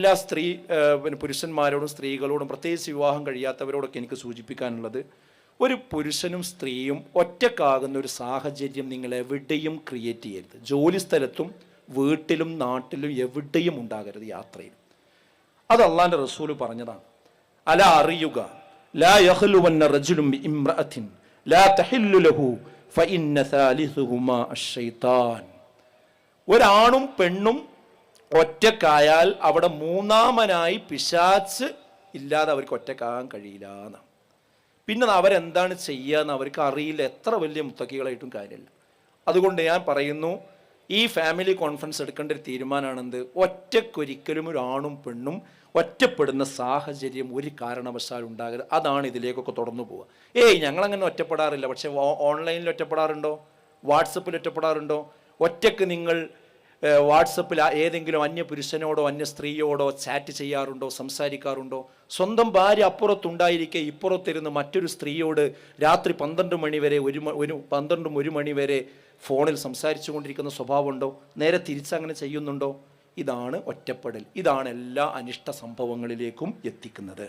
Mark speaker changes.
Speaker 1: എല്ലാ സ്ത്രീ പിന്നെ പുരുഷന്മാരോടും സ്ത്രീകളോടും പ്രത്യേകിച്ച് വിവാഹം കഴിയാത്തവരോടൊക്കെ എനിക്ക് സൂചിപ്പിക്കാനുള്ളത് ഒരു പുരുഷനും സ്ത്രീയും ഒറ്റക്കാകുന്ന ഒരു സാഹചര്യം നിങ്ങൾ എവിടെയും ക്രിയേറ്റ് ചെയ്യരുത്. ജോലി സ്ഥലത്തും വീട്ടിലും നാട്ടിലും എവിടെയും ഉണ്ടാകരുത് യാത്രയിൽ. അത് അള്ളാന്റെ റസൂൽ പറഞ്ഞതാണ്. അല അറിയുക ലാ ലാ ലഹു ഒരാണും പെണ്ണും ഒറ്റക്കായാൽ അവിടെ മൂന്നാമനായി പിശാച്ച് ഇല്ലാതെ അവർക്ക് ഒറ്റക്കാകാൻ കഴിയില്ല എന്നാണ് പിന്നെ അവരെന്താണ് ചെയ്യുക എന്ന് അവർക്ക് അറിയില്ല. എത്ര വലിയ മുത്തക്കികളായിട്ടും കാര്യമില്ല. അതുകൊണ്ട് ഞാൻ പറയുന്നു ഈ ഫാമിലി കോൺഫറൻസ് എടുക്കേണ്ട ഒരു തീരുമാനമാണെന്ത്? ഒറ്റക്കൊരിക്കലും ഒരു ആണും പെണ്ണും ഒറ്റപ്പെടുന്ന സാഹചര്യം ഒരു കാരണവശാലും ഉണ്ടാകരുത്. അതാണ് ഇതിലേക്കൊക്കെ തുടർന്നു പോവുക. ഏയ് ഞങ്ങളങ്ങനെ ഒറ്റപ്പെടാറില്ല. പക്ഷേ ഓൺലൈനിൽ ഒറ്റപ്പെടാറുണ്ടോ? വാട്സപ്പിൽ ഒറ്റപ്പെടാറുണ്ടോ? ഒറ്റയ്ക്ക് നിങ്ങൾ വാട്സപ്പിൽ ഏതെങ്കിലും അന്യ പുരുഷനോടോ അന്യ സ്ത്രീയോടോ ചാറ്റ് ചെയ്യാറുണ്ടോ സംസാരിക്കാറുണ്ടോ? സ്വന്തം ഭാര്യ അപ്പുറത്തുണ്ടായിരിക്കെ ഇപ്പുറത്തിരുന്ന് മറ്റൊരു സ്ത്രീയോട് രാത്രി പന്ത്രണ്ട് മണിവരെ ഒരു ഒരു പന്ത്രണ്ടും ഒരു മണിവരെ ഫോണിൽ സംസാരിച്ചു കൊണ്ടിരിക്കുന്ന സ്വഭാവമുണ്ടോ? നേരെ തിരിച്ചങ്ങനെ ചെയ്യുന്നുണ്ടോ? ഇതാണ് ഒറ്റപ്പെടൽ. ഇതാണ് എല്ലാ അനിഷ്ട സംഭവങ്ങളിലേക്കും എത്തിക്കുന്നത്.